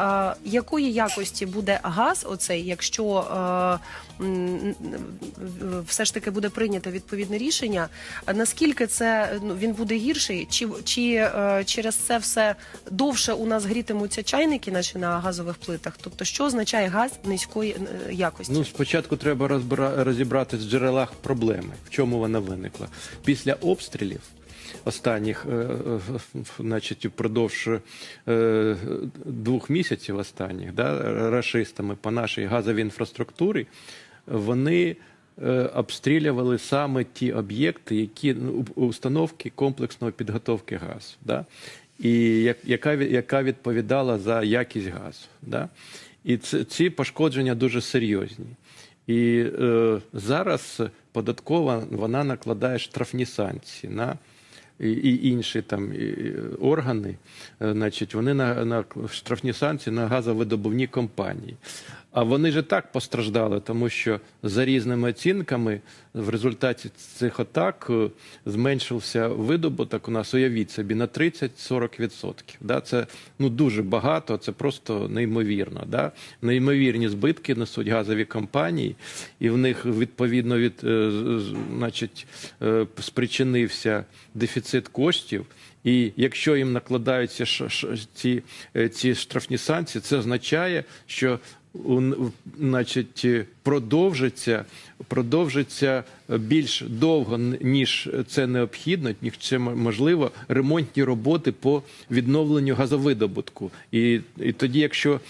е, якої якості буде газ, оцей, якщо е, все ж таки буде прийнято відповідне рішення, наскільки це ну, він буде гірший, чи, чи е, через це все довше у нас грітимуться чайники наші на газових плитах? Тобто, що означає газ низької е, якості? Ну, спочатку треба розбира... розібрати в джерелах проблеми, в чому вона виникла. Після обстрілів останніх, е, е, значить, впродовж е, двох місяців останніх, да, рашистами по нашій газовій інфраструктурі, вони обстрілювали саме ті об'єкти, які ну, установки комплексної підготовки газу. Да? І як- яка, яка відповідала за якість газу. Да? І ц- ці пошкодження дуже серйозні. І е, зараз податкова вона накладає штрафні санкції на і, інші там органи, е, значить, вони на, на штрафні санкції на газовидобувні компанії. А вони ж так постраждали, тому що за різними оцінками в результаті цих атак е, зменшився видобуток у нас, уявіть собі, на 30-40%. Да? Це ну, дуже багато, це просто неймовірно. Да? Неймовірні збитки несуть газові компанії, і в них відповідно від, е, значить, спричинився дефіцит коштів. І якщо їм накладаються ці, е, ці штрафні санкції, це означає, що значить, е, продовжиться, продовжиться більш довго, ніж це необхідно, ніж це можливо, ремонтні роботи по відновленню газовидобутку. І, і тоді, якщо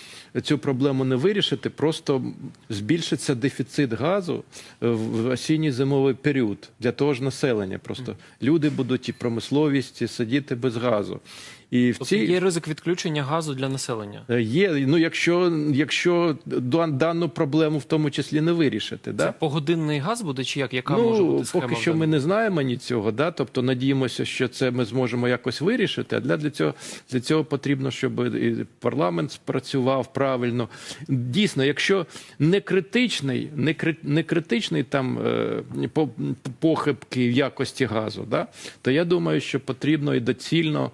цю проблему не вирішити, просто збільшиться дефіцит газу е, в осінній зимовий період для того ж населення. Просто люди будуть і промисловість і сидіти без газу. І в Тобто цій є ризик відключення газу для населення. Е, Є, ну якщо, якщо дану проблему в тому числі не вирішити, Да? Це погодинний газ буде чи як? Яка може ну бути схема? поки що ми не знаємо ні цього, да? тобто надіємося, що це ми зможемо якось вирішити. А для, для цього для цього потрібно, щоб і парламент спрацював правильно. Дійсно, якщо не критичний, не, кри- не критичний там е, похибки в якості газу, да? то я думаю, що потрібно і доцільно,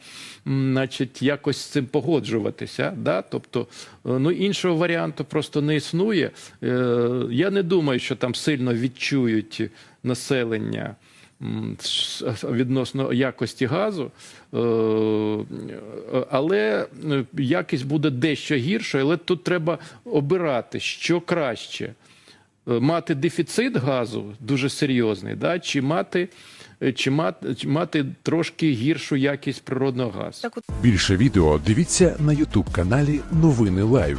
значить, якось з цим погоджуватися. Да? Тобто, е, ну іншого варіанту просто не існує. Е, Я не думаю, що там сильно відчують населення. Відносно якості газу, Е, але е, якість буде дещо гіршою, але тут треба обирати, що краще Е, мати дефіцит газу дуже серйозний, да, чи мати, чи мати, чи мати трошки гіршу якість природного газу. Більше відео дивіться на Ютуб каналі Новини Лайв.